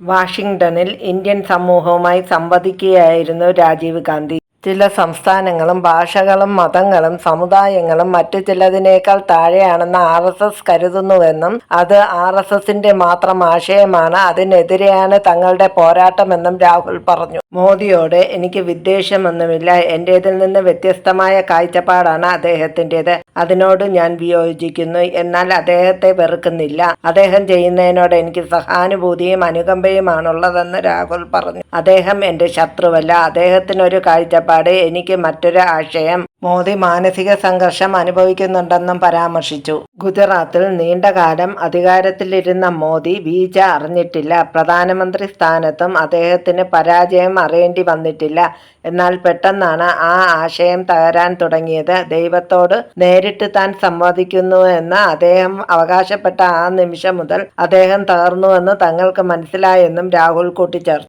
വാഷിംഗ്ടണിൽ ഇന്ത്യൻ സമൂഹവുമായി സംവദിക്കുകയായിരുന്നു രാജീവ് ഗാന്ധി. ചില സംസ്ഥാനങ്ങളും ഭാഷകളും മതങ്ങളും സമുദായങ്ങളും മറ്റു ചിലതിനേക്കാൾ താഴെയാണെന്ന് ആർ. എസ്. എസ് കരുതുന്നുവെന്നും അത് ആർ. എസ്. എസിന്റെ മാത്രം ആശയമാണ്, അതിനെതിരെയാണ് തങ്ങളുടെ പോരാട്ടമെന്നും രാഹുൽ പറഞ്ഞു. മോദിയോട് എനിക്ക് വിദ്വേഷമൊന്നുമില്ല. എന്റേതിൽ നിന്ന് വ്യത്യസ്തമായ കാഴ്ചപ്പാടാണ് അദ്ദേഹത്തിന്റേത്. അതിനോട് ഞാൻ വിയോജിക്കുന്നു. എന്നാൽ അദ്ദേഹത്തെ വെറുക്കുന്നില്ല. അദ്ദേഹം ചെയ്യുന്നതിനോട് എനിക്ക് സഹാനുഭൂതിയും അനുകമ്പയുമാണുള്ളതെന്ന് രാഹുൽ പറഞ്ഞു. അദ്ദേഹം എന്റെ ശത്രുവല്ല. അദ്ദേഹത്തിനൊരു കാഴ്ചപ്പാട്, എനിക്ക് മറ്റൊരു ആശയം. മോദി മാനസിക സംഘർഷം അനുഭവിക്കുന്നുണ്ടെന്നും പരാമർശിച്ചു. ഗുജറാത്തിൽ നീണ്ടകാലം അധികാരത്തിലിരുന്ന മോദി വീഴ്ച അറിഞ്ഞിട്ടില്ല. പ്രധാനമന്ത്രി സ്ഥാനത്തും അദ്ദേഹത്തിന് പരാജയം അറിയേണ്ടി വന്നിട്ടില്ല. എന്നാൽ പെട്ടെന്നാണ് ആ ആശയം തകരാൻ തുടങ്ങിയത്. ദൈവത്തോട് നേരിട്ട് താൻ സംവദിക്കുന്നുവെന്ന് അദ്ദേഹം അവകാശപ്പെട്ട ആ നിമിഷം മുതൽ അദ്ദേഹം തകർന്നുവെന്ന് തങ്ങൾക്ക് മനസ്സിലായെന്നും രാഹുൽ കൂട്ടിച്ചേർത്തു.